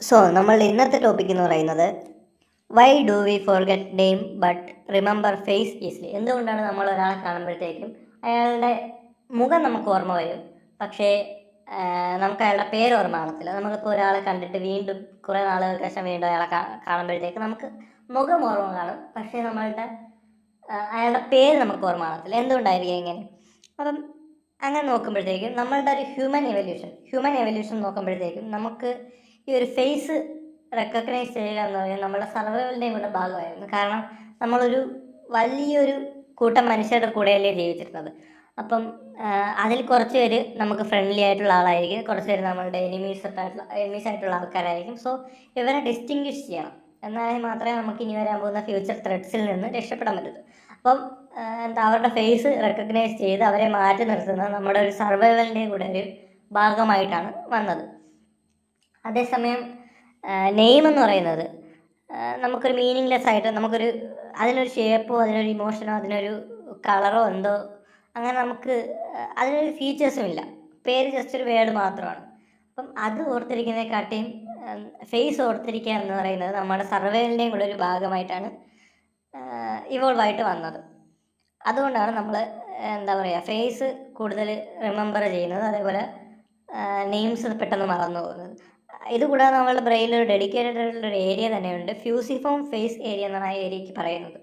So നമ്മളുടെ ഇന്നത്തെ topic എന്ന് പറയുന്നത് why do we forget name but remember face easily എന്തുകൊണ്ടാണ് നമ്മൾ ഒരാളെ കാണുമ്പോഴത്തേക്കും അയാളുടെ മുഖം നമുക്ക് ഓർമ്മ വരും? പക്ഷേ നമുക്ക് അയാളുടെ പേര് ഓർമ്മ കാണത്തില്ല. നമുക്കിപ്പോൾ ഒരാളെ കണ്ടിട്ട് വീണ്ടും കുറേ നാളുകൾക്ക് ശേഷം വീണ്ടും അയാളെ കാണുമ്പോഴത്തേക്ക് നമുക്ക് മുഖം ഓർമ്മ കാണും. പക്ഷേ നമ്മളുടെ അയാളുടെ പേര് നമുക്ക് ഓർമ്മ കാണത്തില്ല. എന്തുകൊണ്ടായിരിക്കും ഇങ്ങനെ? അപ്പം അങ്ങനെ നോക്കുമ്പോഴത്തേക്കും നമ്മളുടെ ഒരു ഹ്യൂമൻ എവല്യൂഷൻ ഹ്യൂമൻ എവല്യൂഷൻ നോക്കുമ്പോഴത്തേക്കും നമുക്ക് ഈ ഒരു ഫേസ് റെക്കഗ്നൈസ് ചെയ്യുക എന്ന് പറയുന്നത് നമ്മുടെ സർവൈവലിന്റെയും കൂടെ ഭാഗമായിരുന്നു. കാരണം നമ്മളൊരു വലിയൊരു കൂട്ടം മനുഷ്യരുടെ കൂടെയല്ലേ ജീവിച്ചിരുന്നത്. അപ്പം അതിൽ കുറച്ച് പേര് നമുക്ക് ഫ്രണ്ട്ലി ആയിട്ടുള്ള ആളായിരിക്കും കുറച്ച് പേര് നമ്മളുടെ എനിമീസ് ആയിട്ടുള്ള എനിമീസ് ആയിട്ടുള്ള ആൾക്കാരായിരിക്കും. സോ ഇവരെ ഡിസ്റ്റിങ്വിഷ് ചെയ്യണം. എന്നാലേ മാത്രമേ നമുക്ക് ഇനി വരാൻ പോകുന്ന ഫ്യൂച്ചർ ത്രെഡ്സിൽ നിന്ന് രക്ഷപ്പെടാൻ പറ്റൂ അപ്പം എന്താ അവരുടെ ഫേസ് റെക്കഗ്നൈസ് ചെയ്ത് അവരെ മാറ്റി നിർത്തുന്നത് നമ്മുടെ ഒരു സർവൈവലിന്റെ കൂടെ ഒരു ഭാഗമായിട്ടാണ് വന്നത്. അതേസമയം നെയിം എന്ന് പറയുന്നത് നമുക്കൊരു മീനിങ്ലെസ് ആയിട്ട് നമുക്കൊരു അതിനൊരു ഷേപ്പോ അതിനൊരു ഇമോഷനോ അതിനൊരു കളറോ എന്തോ അങ്ങനെ നമുക്ക് അതിനൊരു ഫീച്ചേഴ്സും ഇല്ല. പേര് ജസ്റ്റ് ഒരു വേർഡ് മാത്രമാണ്. അപ്പം അത് ഓർത്തിരിക്കുന്നതിനെക്കാട്ടിയും ഫേസ് ഓർത്തിരിക്കുക എന്ന് പറയുന്നത് നമ്മുടെ സർവേലിന്റെയും കൂടെ ഒരു ഭാഗമായിട്ടാണ് ഇവോൾവ് ആയിട്ട് വന്നത്. അതുകൊണ്ടാണ് നമ്മൾ എന്താ പറയുക ഫേസ് കൂടുതൽ റിമെമ്പർ ചെയ്യുന്നത്. അതേപോലെ നെയിംസ് പെട്ടെന്ന് മറന്നു പോകുന്നത്. ഇതുകൂടാതെ നമ്മളുടെ ബ്രെയിനിൽ ഒരു ഡെഡിക്കേറ്റഡ് ആയിട്ടുള്ള ഒരു ഏരിയ തന്നെയുണ്ട്. ഫ്യൂസിഫോം ഫേസ് ഏരിയ എന്നാണ് ആ ഏരിയയ്ക്ക് പറയുന്നത്.